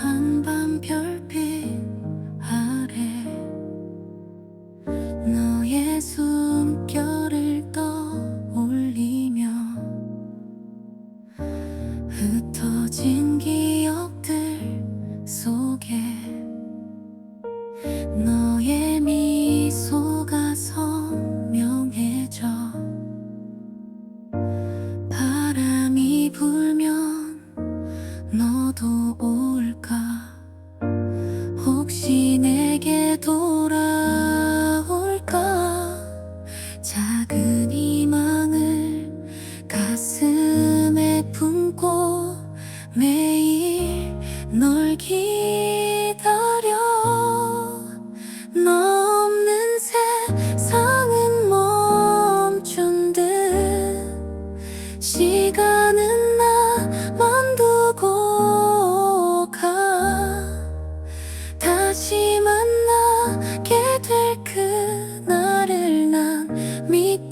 看吧 작은 희망을 가슴에 품고 매일 널 기다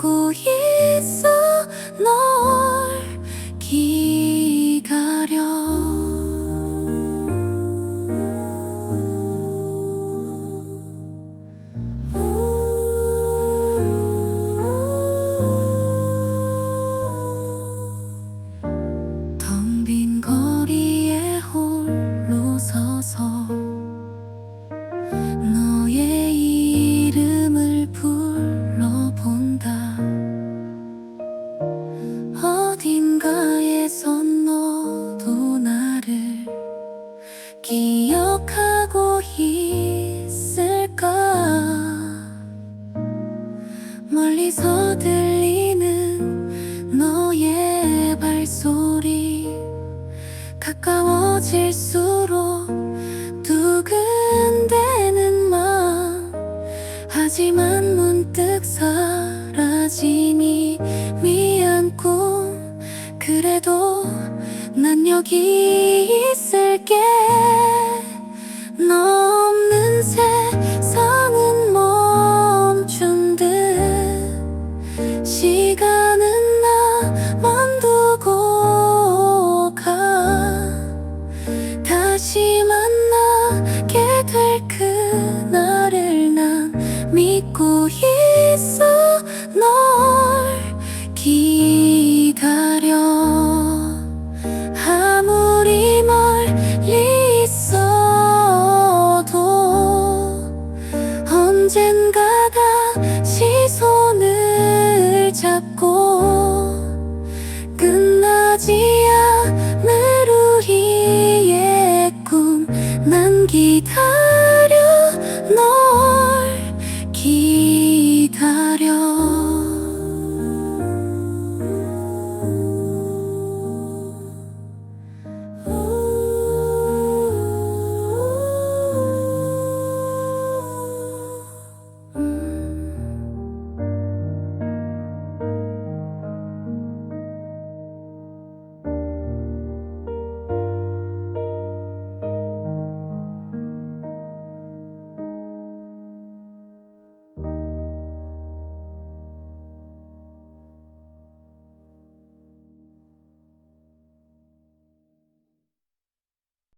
믿고 기억하고 있을까? 멀리서 들리는 너의 발소리. 가까워질수록 두근대는 마음. 하지만 문득 사라지니 미안 꿈. 그래도 난 여기 있을게. 너 없는 세상은 멈춘 듯. 시간 给他